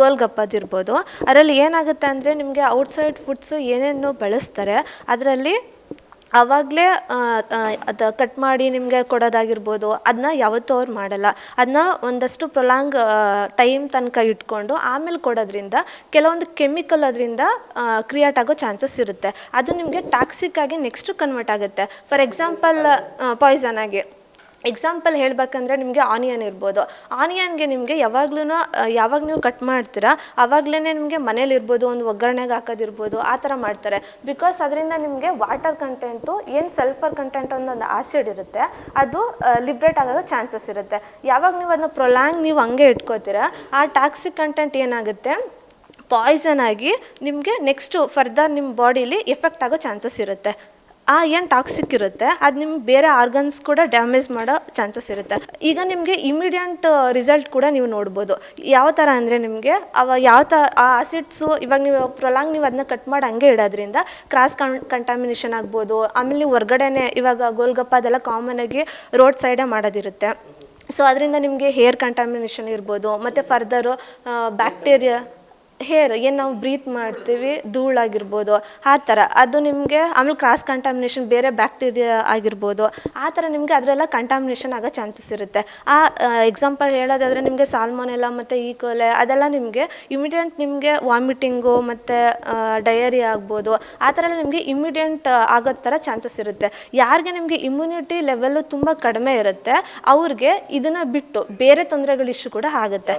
ಗೋಲ್ಗಪ್ಪದಿರ್ಬೋದು. ಅದರಲ್ಲಿ ಏನಾಗುತ್ತೆ ಅಂದರೆ ನಿಮಗೆ ಔಟ್ಸೈಡ್ ಫುಡ್ಸು ಏನೇನು ಬಳಸ್ತಾರೆ, ಅದರಲ್ಲಿ ಆವಾಗಲೇ ಅದು ಕಟ್ ಮಾಡಿ ನಿಮಗೆ ಕೊಡೋದಾಗಿರ್ಬೋದು ಅದನ್ನ ಯಾವತ್ತೂ ಅವ್ರು ಮಾಡಲ್ಲ. ಅದನ್ನ ಒಂದಷ್ಟು ಪ್ರೊಲಾಂಗ್ ಟೈಮ್ ತನಕ ಇಟ್ಕೊಂಡು ಆಮೇಲೆ ಕೊಡೋದ್ರಿಂದ ಕೆಲವೊಂದು ಕೆಮಿಕಲ್ ಅದರಿಂದ ಕ್ರಿಯೇಟ್ ಆಗೋ ಚಾನ್ಸಸ್ ಇರುತ್ತೆ. ಅದು ನಿಮಗೆ ಟಾಕ್ಸಿಕ್ ಆಗಿ ನೆಕ್ಸ್ಟ್ ಕನ್ವರ್ಟ್ ಆಗುತ್ತೆ. ಫಾರ್ ಎಕ್ಸಾಂಪಲ್ ಪಾಯ್ಸನ್ ಆಗಿ. ಎಕ್ಸಾಂಪಲ್ ಹೇಳಬೇಕಂದ್ರೆ ನಿಮಗೆ ಆನಿಯನ್ ಇರ್ಬೋದು. ಆನಿಯನ್ಗೆ ನಿಮಗೆ ಯಾವಾಗ್ಲೂ ಯಾವಾಗ ನೀವು ಕಟ್ ಮಾಡ್ತೀರಾ ಆವಾಗಲೇ ನಿಮಗೆ ಮನೇಲಿ ಇರ್ಬೋದು, ಒಂದು ಒಗ್ಗರಣೆಗೆ ಹಾಕೋದಿರ್ಬೋದು, ಆ ಥರ ಮಾಡ್ತಾರೆ. ಬಿಕಾಸ್ ಅದರಿಂದ ನಿಮಗೆ ವಾಟರ್ ಕಂಟೆಂಟು ಏನು ಸಲ್ಫರ್ ಕಂಟೆಂಟ್ ಅನ್ನೋದು ಆಸಿಡ್ ಇರುತ್ತೆ, ಅದು ಲಿಬ್ರೇಟ್ ಆಗೋದು ಚಾನ್ಸಸ್ ಇರುತ್ತೆ. ಯಾವಾಗ ನೀವು ಅದನ್ನ ಪ್ರೊಲ್ಯಾಂಗ್ ನೀವು ಹಂಗೆ ಇಟ್ಕೋತೀರಾ, ಆ ಟಾಕ್ಸಿಕ್ ಕಂಟೆಂಟ್ ಏನಾಗುತ್ತೆ? ಪಾಯ್ಸನ್ ಆಗಿ ನಿಮಗೆ ನೆಕ್ಸ್ಟು ಫರ್ದರ್ ನಿಮ್ಮ ಬಾಡೀಲಿ ಎಫೆಕ್ಟ್ ಆಗೋ ಚಾನ್ಸಸ್ ಇರುತ್ತೆ. ಆ ಏನು ಟಾಕ್ಸಿಕ್ ಇರುತ್ತೆ, ಅದು ನಿಮ್ಗೆ ಬೇರೆ ಆರ್ಗನ್ಸ್ ಕೂಡ ಡ್ಯಾಮೇಜ್ ಮಾಡೋ ಚಾನ್ಸಸ್ ಇರುತ್ತೆ. ಈಗ ನಿಮಗೆ ಇಮಿಡಿಯಂಟ್ ರಿಸಲ್ಟ್ ಕೂಡ ನೀವು ನೋಡ್ಬೋದು. ಯಾವ ಥರ ಅಂದರೆ ನಿಮಗೆ ಅವ ಯಾವ ತ, ಆ ಆಸಿಡ್ಸು ಇವಾಗ ನೀವು ಪ್ರೊಲಾಂಗ್ ನೀವು ಅದನ್ನ ಕಟ್ ಮಾಡಿ ಹಂಗೆ ಇಡೋದ್ರಿಂದ ಕ್ರಾಸ್ ಕಂಟಾಮಿನೇಷನ್ ಆಗ್ಬೋದು. ಆಮೇಲೆ ನೀವು ಹೊರ್ಗಡೆನೆ ಇವಾಗ ಗೋಲ್ಗಪ್ಪ ಅದೆಲ್ಲ ಕಾಮನ್ ಆಗಿ ರೋಡ್ ಸೈಡೇ ಮಾಡೋದಿರುತ್ತೆ. ಸೊ ಅದರಿಂದ ನಿಮಗೆ ಹೇರ್ ಕಂಟಾಮಿನೇಷನ್ ಇರ್ಬೋದು, ಮತ್ತು ಫರ್ದರು ಬ್ಯಾಕ್ಟೀರಿಯಾ ಹೇರ್, ಏನು ನಾವು ಬ್ರೀತ್ ಮಾಡ್ತೀವಿ, ಧೂಳಾಗಿರ್ಬೋದು, ಆ ಥರ. ಅದು ನಿಮಗೆ, ಆಮೇಲೆ ಕ್ರಾಸ್ ಕಂಟಾಮಿನೇಷನ್ ಬೇರೆ ಬ್ಯಾಕ್ಟೀರಿಯಾ ಆಗಿರ್ಬೋದು, ಆ ಥರ ನಿಮಗೆ ಅದರೆಲ್ಲ ಕಂಟಾಮಿನೇಷನ್ ಆಗೋ ಚಾನ್ಸಸ್ ಇರುತ್ತೆ. ಆ ಎಕ್ಸಾಂಪಲ್ ಹೇಳೋದಾದರೆ ನಿಮಗೆ ಸಾಲ್ಮೋನೆಲ್ಲ ಮತ್ತು ಈ ಕೊಲೆ ಅದೆಲ್ಲ ನಿಮಗೆ ಇಮಿಡಿಯಂಟ್ ನಿಮಗೆ ವಾಮಿಟಿಂಗು ಮತ್ತು ಡಯರಿ ಆಗ್ಬೋದು. ಆ ಥರ ಎಲ್ಲ ನಿಮಗೆ ಇಮಿಡಿಯಂಟ್ ಆಗೋ ಥರ ಚಾನ್ಸಸ್ ಇರುತ್ತೆ. ಯಾರಿಗೆ ನಿಮಗೆ ಇಮ್ಯುನಿಟಿ ಲೆವೆಲ್ಲು ತುಂಬ ಕಡಿಮೆ ಇರುತ್ತೆ, ಅವ್ರಿಗೆ ಇದನ್ನು ಬಿಟ್ಟು ಬೇರೆ ತೊಂದರೆಗಳು ಇಶ್ಯೂ ಕೂಡ ಆಗುತ್ತೆ.